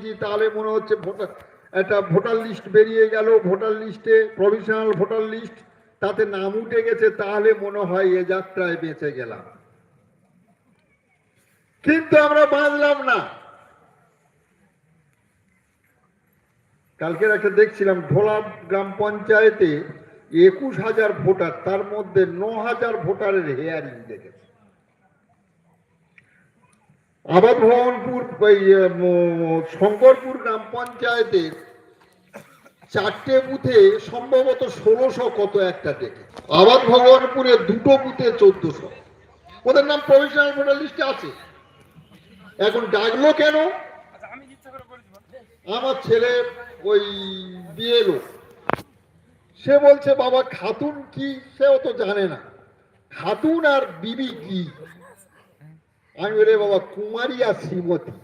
দিয়েছি তাহলে মনে হচ্ছে একটা ভোটার লিস্ট বেরিয়ে গেল, ভোটার লিস্টে প্রভিশনাল ভোটার লিস্ট, তাতে নাম উঠে গেছে, তাহলে মনে হয় এ যাত্রায় বেঁচে গেলাম। কিন্তু আমরা বাঁধলাম না। কালকের একটা দেখছিলাম ঢোলা গ্রাম পঞ্চায়েতে একুশ হাজার ভোটার, তার মধ্যে ন হাজার ভোটারের হেয়ারিং দেখেছে। আবাদ ভবনপুর শঙ্করপুর গ্রাম পঞ্চায়েতের চারটে বুথে সম্ভবত ষোলোশো কত একটা ডেকে আবাদ ভগবানপুরে দুটো বুথে চোদ্দশো। ওদের নাম প্রফেশনাল ভোটার লিস্টে আছে। এখন ডাকলো কেন? আমার ছেলে, ওই, বিয়ে লোক সে বলছে, বাবা, খাতুন কি? সেও তো জানে না। খাতুন আর বিবি কি? আমি বলে বাবা, কুমারী আর শ্রীমতী।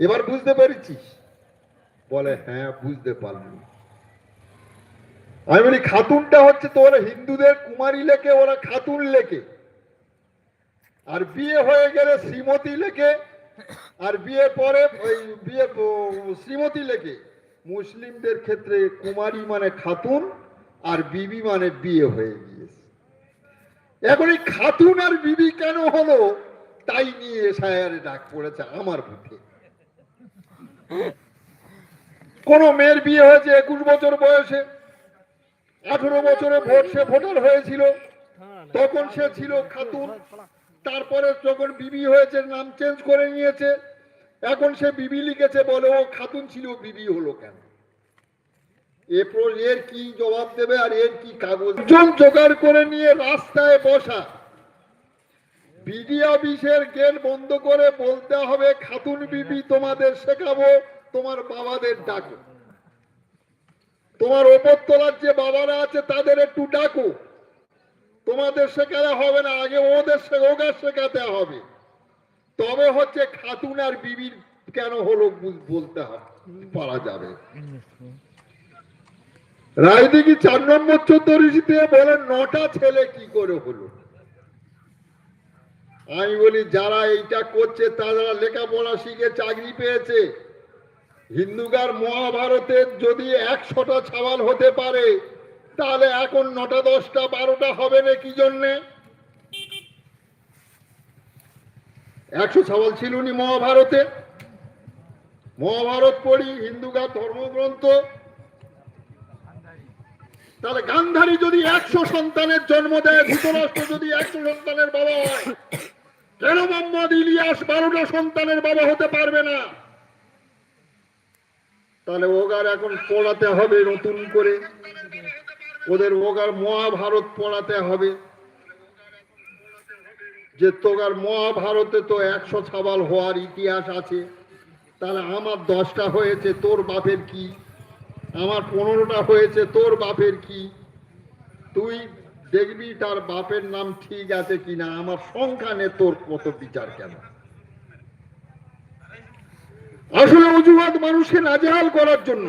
এবার বুঝতে পেরেছিস? বলে হ্যাঁ বুঝতে পারলাম। আমি বলি, খাতুনটা হচ্ছে তোর হিন্দুদের কুমারী লেখে ওরা খাতুন লেখে আর বিয়ে হয়ে গেলে শ্রীমতী লেখে আর বিয়ে পরে ওই বিয়ে শ্রীমতী লেখে মুসলিমদের ক্ষেত্রে কুমারী মানে খাতুন, আর বিবি মানে বিয়ে হয়ে গিয়েছে এখন এই খাতুন আর বিবি কেন হলো? তাই নিয়ে সায়ারে ডাক পড়েছে আমার বুদ্ধি কোন মেয়ের বিয়ে হয়েছে একুশ বছর বয়সে। আঠেরো বছরে ভোট, সে ভোটার হয়েছিল। তখন সে ছিল খাতুন। তারপরে যখন বিবি হয়েছে, নাম চেঞ্জ করে নিয়েছে। এখন সে বিবি লিখেছে বলে, ও খাতুন ছিল, বিবি হলো কেন? এরপর এর কি জবাব দেবে আর এর কি কাগজ? জোগাড় করে নিয়ে রাস্তায় বসা। বিডি অফিসের গেট বন্ধ করে বলতে হবে, খাতুন বিবি, তোমাদের শেখাবো, তোমার বাবাদের ডাকো। তোমার ওপর তলার যে বাবারা আছে, তাদের একটু ডাকো। তোমাদের শেখালে হবে না, আগে ওদের ওদের শেখাতে হবে। তবে হচ্ছে খাতুন আর বিবির কেন হলো বলতে হবে পারা যাবে। রায়দিঘি চার নম্বর ঋষিতে বলেন, নটা ছেলে কি করে হলো? আমি বলি, যারা এইটা করছে, তারা লেখাপড়া শিখে চাকরি পেয়েছে। হিন্দুগার মহাভারতের যদি একশোটা ছাওয়াল হতে পারে, তাহলে এখন নটা, দশটা, বারোটা হবে না কি জন্যে? একশো ছাওয়াল ছিল নি মহাভারতে। মহাভারত পড়ি, হিন্দুগার ধর্মগ্রন্থ। তাহলে গান্ধারী যদি একশো সন্তানের জন্ম দেয়, ধৃতরাষ্ট্র যদি একশো সন্তানের বাবা হয়, কেন মোহাম্মদ ইলিয়াস বারোটা সন্তানের বাবা হতে পারবে না? তাহলে ওগার এখন পড়াতে হবে নতুন করে। ওদের ওগার মহাভারত পড়াতে হবে। যে তোগার মহাভারতে তো একশো ছাবাল হওয়ার ইতিহাস আছে, তাহলে আমার দশটা হয়েছে, তোর বাপের কি? আমার পনেরোটা হয়েছে, তোর বাপের কি? তুই দেখবি তার বাপের নাম ঠিক আছে কিনা, আমার সংখ্যা নে, তোর কত বিচার কেন? আসলে অজুহাত মানুষকে নাজেহাল করার জন্য।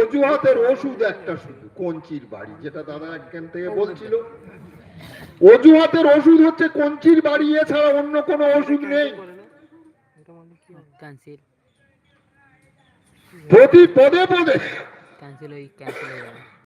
অজুহাতের ওষুধ একটা শুধু, কঞ্চির বাড়ি, যেটা দাদা এখান থেকে বলছিল। অজুহাতের ওষুধ হচ্ছে কঞ্চির বাড়ি, এছাড়া অন্য কোনো ওষুধ নেই। పోటీ పోదే పోదే. క్యాన్సిల్ అయ్యి క్యాన్సిల్ అయ్యాను